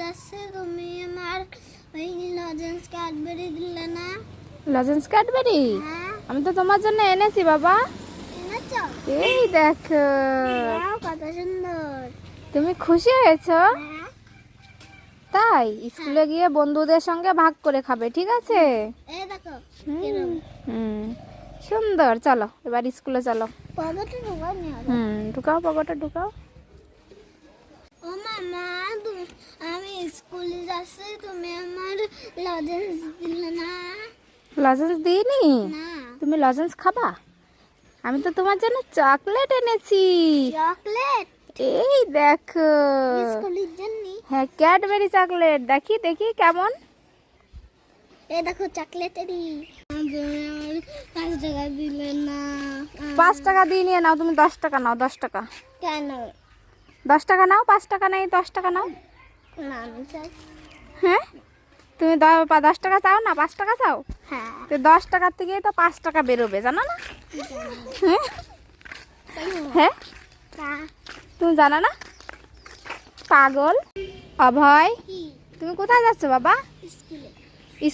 যাচ্ছে। তুমি আমার ওই লজেন্স ক্যাডবেরি দিলে না? লজেন্স ক্যাডবেরি হ্যাঁ। আমি তো তোমার জন্য এনেছি বাবা। এই দেখো। কত সুন্দর। তুমি খুশি হয়েছো? হ্যাঁ। তাই স্কুলে গিয়ে বন্ধুদের সঙ্গে ভাগ করে খাবে ঠিক আছে? সুন্দর চলো এবার স্কুলে চলো। হুম ঢুকাও পকেটে ঢুকাও। ও মামা লজেন্স দিলে না। লজেন্স দিইনি? না। তুমি লজেন্স খাবা? আমি তো তোমার জন্য চকলেট এনেছি। চকলেট এই দেখো। হ্যাঁ ক্যাডবেরি চকলেট দেখি দেখি কেমন। এই দেখো চকলেটেরই পাঁচ টাকা দিলে না। পাঁচ টাকা দিয়ে নিয়ে নাও তুমি দশ টাকা নাও দশ টাকা। কেন? দশ টাকা নাও পাঁচ টাকা নেই দশ টাকা নাও। না হ্যাঁ? তুমি দশ টাকা চাও না পাঁচ টাকা চাও? হ্যাঁ। তো দশ টাকার থেকেই তো পাঁচ টাকা বেরোবে জানো না? হ্যাঁ। হ্যাঁ? তুমি জানো না? পাগল অভয় তুমি কোথায় যাচ্ছ বাবা?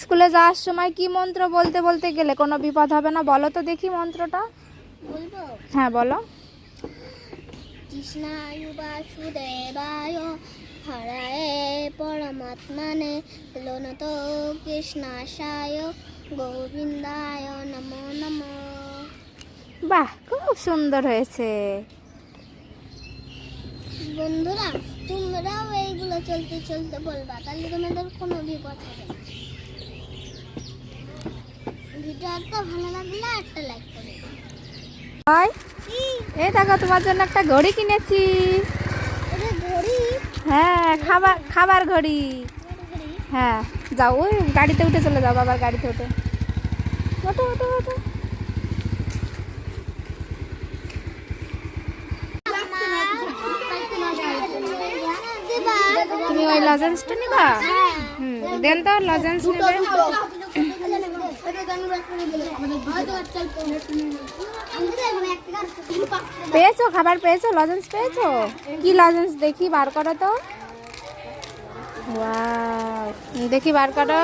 স্কুলে। যাওয়ার সময় কি মন্ত্র বলতে বলতে গেলে কোনো বিপদ হবে না? বলো তো দেখি মন্ত্রটা। হ্যাঁ বলো। কৃষ্ণায় বাসুদেবায় হরায়ে পরমাত্মনে লোনত কৃষ্ণাশায় গোবিন্দায় নমো নমো। বাহ খুব সুন্দর হয়েছে। বন্ধুরা তোমরাও এইগুলো চলতে চলতে বলবা তাহলে তোমাদের কোনো বিপদ হবে না। ভিডিওটা ভালো লাগলে একটা লাইক করে এই দেখো তোমার জন্য একটা ঘড়ি কিনেছি। হ্যাঁ খাবার খাবার ঘড়ি। হ্যাঁ যাও ওই গাড়িতে উঠে চলে যাও বাবার গাড়িতে উঠে। তুমি ওই লজেন্সটা নিবা? হুম দেন তো লজেন্স নেবে। পেয়েছ, খাবার পেয়েছ লজেন্স পেয়েছ? কি লজেন্স দেখি, বার করো তো। দেখি, বার করো।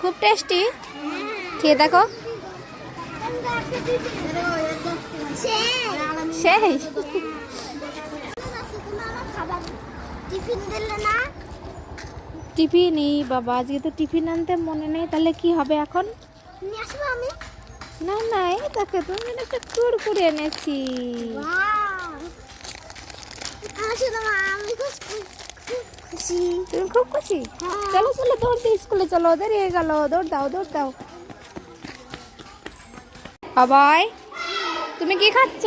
খুব টেস্টি খেয়ে দেখো। সেই। টিফিন দিলে না টিফিনই বাবা আজকে তো টিফিন আনতে মনে নেই তাহলে কি হবে এখন? আমি? না না এই দেখো তুমি একটা এনেছি। আসলে খুব খুশি। তুমি খুব খুশি? হ্যাঁ। চলো চলো দৌড় দিয়ে স্কুলে চলো দেরি হয়ে গেল দৌড় দাও দৌড় দাও। বাবাই তুমি কি খাচ্ছ?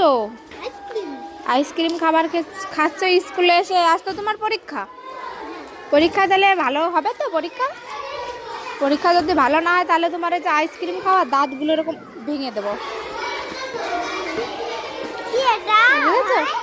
আইসক্রিম। খাবার খাচ্ছ স্কুলে এসে আজ তো তোমার পরীক্ষা। পরীক্ষা দিলে ভালো হবে তো পরীক্ষা? পরীক্ষা যদি ভালো না হয় তাহলে তোমার এই যে আইসক্রিম খাওয়া দাঁতগুলো এরকম ভেঙে দেবো। বুঝেছ?